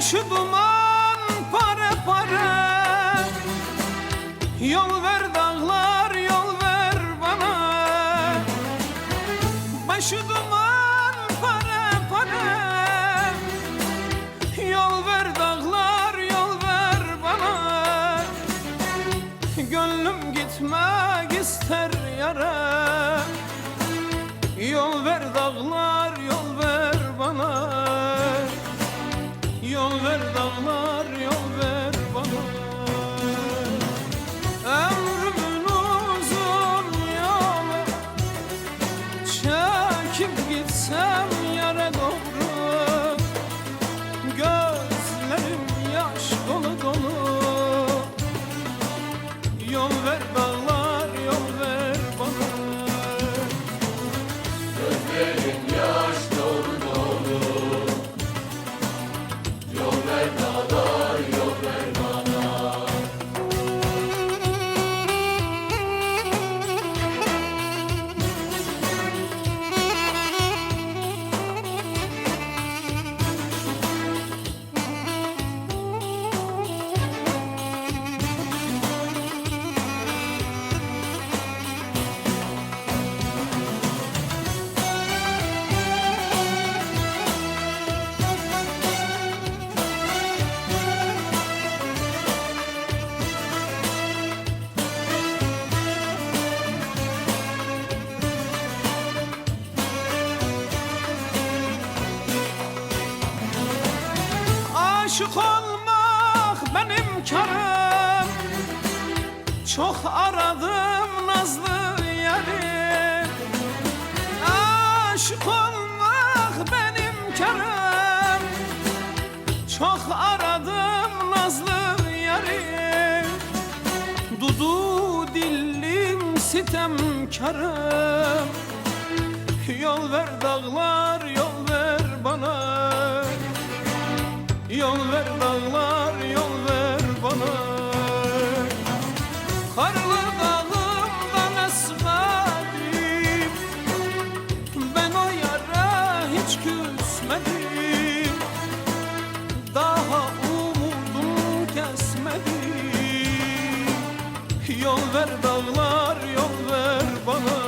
Başı duman pare pare. Yol ver dağlar yol ver bana. Başı duman pare pare. Yol ver dağlar yol ver bana. Gönlüm gitmek ister yara. Yol ver dağlar yol ver bana Yol ver dağlar Aşık olmak benim karım Çok aradım nazlı yarim Aşık olmak benim karım Çok aradım nazlı yarim Dudu dillim sitemkarım Yol ver dağlar yol Yol ver dağlar yol ver bana. Karlı dağımdan esmedim Ben o yara hiç küsmedim. Daha umudum kesmedim. Yol ver dağlar yol ver bana